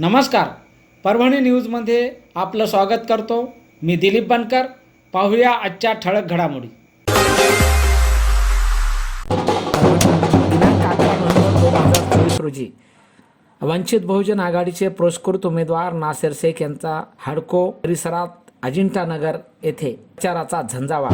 नमस्कार. परभणी न्यूजमध्ये आपलं स्वागत करतो. मी दिलीप बनकर. पाहूया आजच्या ठळक घडामोडी. रोजी. वंचित बहुजन आघाडीचे पुरस्कृत उमेदवार नासेर शेख यांचा हाडको परिसरात अजिंठा नगर येथे प्रचाराचा झंझावा.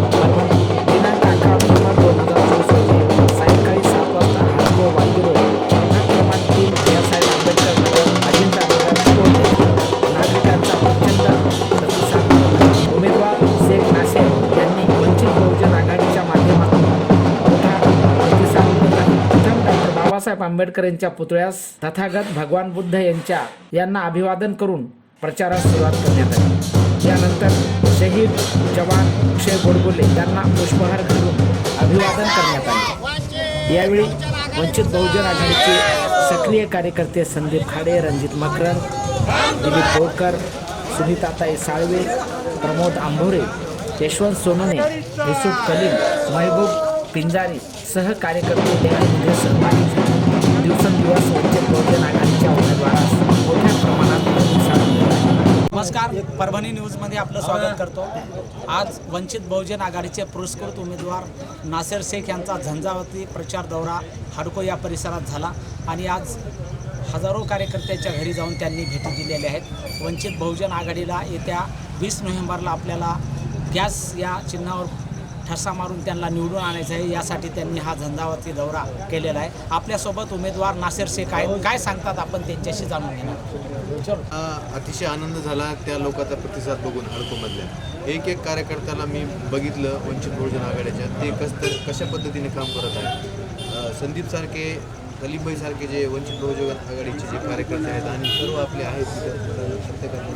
आंबेडकर यांच्या पुतळ्यास तथागत भगवान बुद्ध यांच्या यांना अभिवादन करून प्रचारास सुरुवात करण्यात आली. यानंतर शहीद जवान अक्षय गोडबोले यांना पुष्पहार घालून अभिवादन करण्यात आले. यावेळी वंचित बहुजन आघाडीचे सक्रिय कार्यकर्ते संदीप खाडे रणजित मकरन दिलीप बोरकर सुनीताताई साळवे प्रमोद आंभोरे यशवंत सोनोने युसुफ कलीम महबूब पिंजारी सह कार्यकर्ते सहभागी झाले. दिवसेंदिवस वंचित बहुजन आघाडीच्या उमेदवारास मोठ्या प्रमाणात प्रतिसाद मिळत आहे नमस्कार परभणी न्यूजमध्ये आपलं स्वागत करतो. आज वंचित बहुजन आघाडीचे पुरस्कृत उमेदवार नासेर शेख यांचा झंझावती प्रचार दौरा हाडको या परिसरात झाला आणि आज हजारो कार्यकर्त्यांच्या घरी जाऊन त्यांनी भेटी दिलेल्या आहेत. वंचित बहुजन आघाडीला येत्या वीस नोव्हेंबरला आपल्याला गॅस या चिन्हावर ठसा मारून त्यांना निवडून आणायचं आहे यासाठी त्यांनी हा झंझावती दौरा केलेला आहे. आपल्यासोबत उमेदवार नासेर शेख आहेत. काय सांगतात आपण त्यांच्याशी जाणून घेणार अतिशय आनंद झाला त्या लोकांचा प्रतिसाद बघून हडकोमधल्या. एक एक कार्यकर्त्याला मी बघितलं वंचित बहुजन आघाडीच्या. ते कस कशा पद्धतीने काम करत आहे संदीप सारखे कलीमभाई सारखे जे वंचित बहुजन आघाडीचे जे कार्यकर्ते आहेत आणि सर्व आपले आहेत प्रत्येकाचे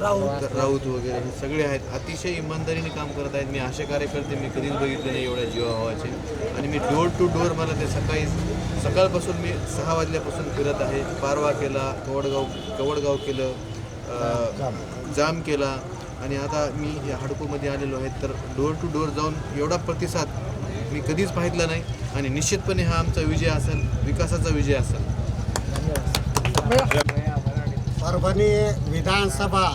राऊत. राऊत वगैरे हे सगळे आहेत. अतिशय इमानदारीने काम करत आहेत. मी असे कार्यकर्ते मी कधीच बघितले नाही एवढ्या जीवाभावाचे. आणि मी डोर टू डोर मला ते सकाळी सकाळपासून मी सहा वाजल्यापासून फिरत आहे. पारवा केला कवडगाव कवडगाव केलं जाम. केला. आणि आता मी या हडकोमध्ये आलेलो आहे. तर डोर टू डोर जाऊन एवढा प्रतिसाद मी कधीच पाहितला नाही आणि निश्चितपणे हा आमचा विजय असेल विकासाचा विजय असेल. परभणी विधानसभा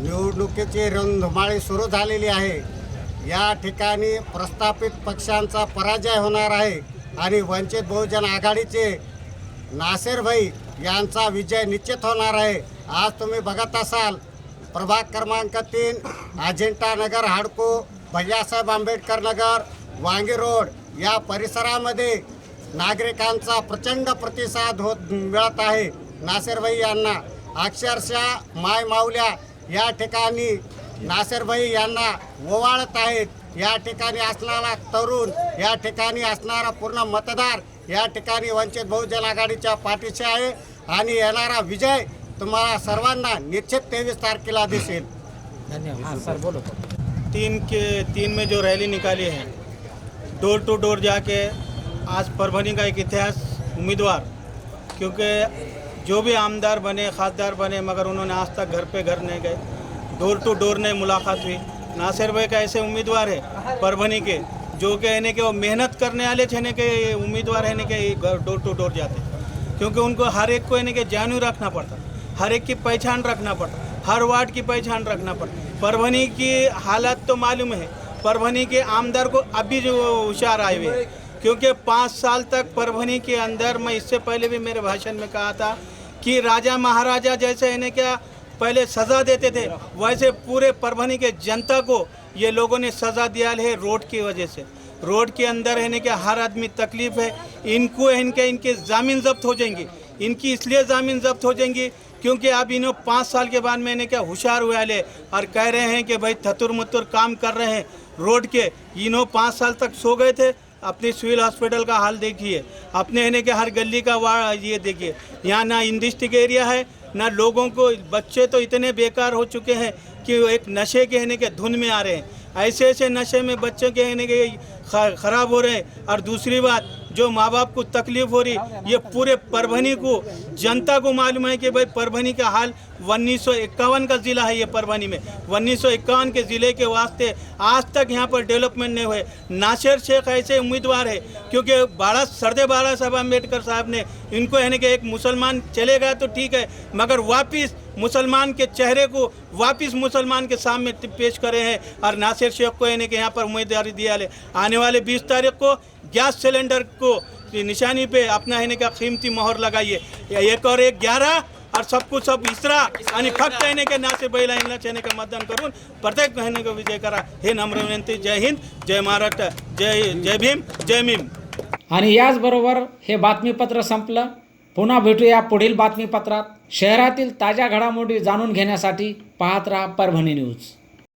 निवडणुकीची रणधुमाळी सुरू झालेली आहे. या ठिकाणी प्रस्थापित पक्षांचा पराजय होणार आहे आणि वंचित बहुजन आघाडीचे नासेरभाई यांचा विजय निश्चित होणार आहे. आज तुम्ही बघत असाल प्रभाग क्रमांक तीन अजिंठा नगर हाडको भैयासाहेब आंबेडकर नगर वांगी रोड या परिसरामध्ये नागरिकांचा प्रचंड प्रतिसाद होत मिळत आहे. नासेरभाई यांना अक्षरशः माय माऊल्या या ठिकाणी नासेरभाई यांना ओवाळत आहेत. या ठिकाणी असणारा तरुण या ठिकाणी असणारा पूर्ण मतदार या ठिकाणी वंचित बहुजन आघाडीच्या पाठीशी आहे आणि येणारा विजय तुम्हाला सर्वांना निश्चित तेवीस तारखेला दिसेल. धन्यवाद. सर बोलो. तीन के तीन में जो रैली निकाली है डोर टू डोर जाके आज परभनी का एक इतिहास उम्मीदवार, क्योंकि जो भी आमदार बने, खासदार बने, मगर उन्होंने आज तक घर पे घर नहीं गए। डोर टू डोर नहीं मुलाकात हुई। नासिर भाई का ऐसे उम्मीदवार है परभनी के, जो कि यानी कि वो मेहनत करने वाले छने के उम्मीदवार है ना कि डोर टू डोर जाते। क्योंकि उनको हर एक को यानी कि जानू रखना पड़ता, हर एक की पहचान रखना पड़ता, हर वार्ड की पहचान रखना पड़ता। परभनी की हालत तो मालूम है परभनी के आमदार को अभी जो होशियार आए हुए क्योंकि पाँच साल तक परभनी के अंदर, मैं इससे पहले भी मेरे भाषण में कहा था कि राजा महाराजा जैसे इन्हें क्या पहले सज़ा देते थे, वैसे पूरे परभनी के जनता को ये लोगों ने सज़ा दिया है रोड की वजह से। रोड के अंदर है कि हर आदमी तकलीफ़ है, इनको इनके इनके ज़मीन जब्त हो जाएँगी। इनकी इसलिए ज़मीन जब्त हो जाएँगी क्योंकि अब इन्हों पाँच साल के बाद मैंने क्या होशियार हुए वाले और कह रहे हैं कि भाई थतुर मुतुर काम कर रहे हैं। रोड के इन्हों पाँच साल तक सो गए थे। अपने सिविल हॉस्पिटल का हाल देखिए। अपने है कि हर गली का वार्ड ये देखिए। यहाँ ना इंडस्ट्रिक एरिया है, ना लोगों को, बच्चे तो इतने बेकार हो चुके हैं कि वो एक नशे के है के धुन में आ रहे हैं। ऐसे ऐसे नशे में बच्चों के है के खराब हो रहे हैं। और दूसरी बात, जो माँ बाप को तकलीफ़ हो रही, ये पूरे परभनी को, जनता को मालूम है कि भाई परभनी का हाल उन्नीस सौ इक्यावन का ज़िला है ये परभनी में। उन्नीस सौ इक्यावन के ज़िले के वास्ते आज तक यहाँ पर डेवलपमेंट नहीं हुए। नासिर शेख ऐसे उम्मीदवार है, क्योंकि बाड़ा, सरदे बाड़ा साहब अंबेडकर साहब ने इनको यानी कि एक मुसलमान चले गए तो ठीक है, मगर वापिस मुसलमान के चेहरे को, वापिस मुसलमान के सामने पेश करे हैं और नासिर शेख को यानी कि यहाँ पर उम्मीदवारी दिया है आने वाले बीस तारीख को गैस सिलेंडर को निशानी पे अपना है का कीमती मोहर लगाइए। एक और एक ग्यारह और सब कुछ सब इसरा आणि फक्त येणे की बैल बैला यांना का मतदान करून प्रत्येक महिने का विजय करा। हे नम्र विनंती जय हिंद जय महाराष्ट्र जय जय भीम जय भीम। आणि याचबरोबर हे बातमीपत्र संपलं. पुन्हा भेटूया पुढील बातमीपत्रात. शहरातील ताज्या घडामोडी जाणून घेण्यासाठी पाहत राहा परभणी न्यूज.